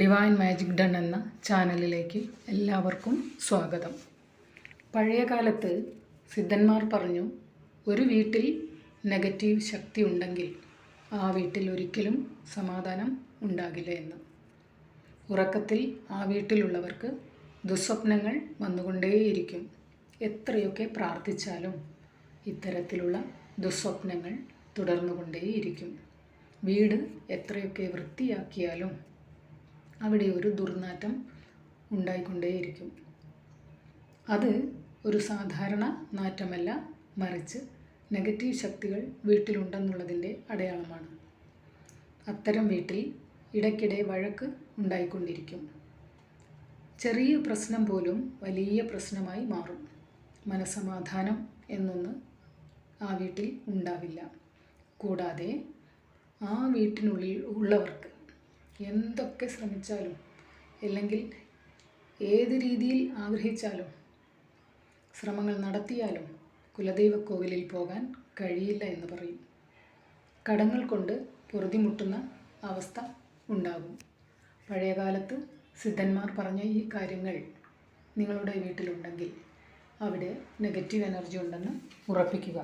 Divine magic done എന്ന ചാനലിലേക്ക് എല്ലാവർക്കും സ്വാഗതം. പഴയ കാലത്ത് സിദ്ധന്മാർ പറഞ്ഞു ഒരു വീട്ടിൽ നെഗറ്റീവ് ശക്തി ഉണ്ടെങ്കിൽ ആ വീട്ടിൽ ഒരിക്കലും സമാധാനം ഉണ്ടാകില്ല എന്ന്. ഉറക്കത്തിൽ ആ വീട്ടിലുള്ളവർക്ക് ദുസ്വപ്നങ്ങൾ വന്നുകൊണ്ടേയിരിക്കും. എത്രയൊക്കെ പ്രാർത്ഥിച്ചാലും ഇത്തരത്തിലുള്ള ദുസ്വപ്നങ്ങൾ തുടർന്നുകൊണ്ടേയിരിക്കും. വീട് എത്രയൊക്കെ വൃത്തിയാക്കിയാലും അവിടെ ഒരു ദുർനാറ്റം ഉണ്ടായിക്കൊണ്ടേയിരിക്കും. അത് ഒരു സാധാരണ നാറ്റമല്ല മറിച്ച് നെഗറ്റീവ് ശക്തികൾ വീട്ടിലുണ്ടെന്നുള്ളതിന്റെ അടയാളമാണ്. അത്തരം വീട്ടിൽ ഇടയ്ക്കിടെ വഴക്ക് ഉണ്ടായിക്കൊണ്ടിരിക്കും. ചെറിയ പ്രശ്നം പോലും വലിയ പ്രശ്നമായി മാറും. മനസമാധാനം എന്നൊന്ന് ആ വീട്ടിൽ ഉണ്ടാവില്ല. കൂടാതെ ആ വീട്ടിനുള്ളിൽ ഉള്ളവർക്ക് എന്തൊക്കെ ശ്രമിച്ചാലും അല്ലെങ്കിൽ ഏത് രീതിയിൽ ആഗ്രഹിച്ചാലും ശ്രമങ്ങൾ നടത്തിയാലും കുലദൈവ കോവിലിൽ പോകാൻ കഴിയില്ല എന്ന് പറയും. കടങ്ങൾ കൊണ്ട് പൊറുതിമുട്ടുന്ന അവസ്ഥ ഉണ്ടാകും. പഴയകാലത്ത് സിദ്ധന്മാർ പറഞ്ഞ ഈ കാര്യങ്ങൾ നിങ്ങളുടെ വീട്ടിലുണ്ടെങ്കിൽ അവിടെ നെഗറ്റീവ് എനർജി ഉണ്ടെന്ന് ഉറപ്പിക്കുക.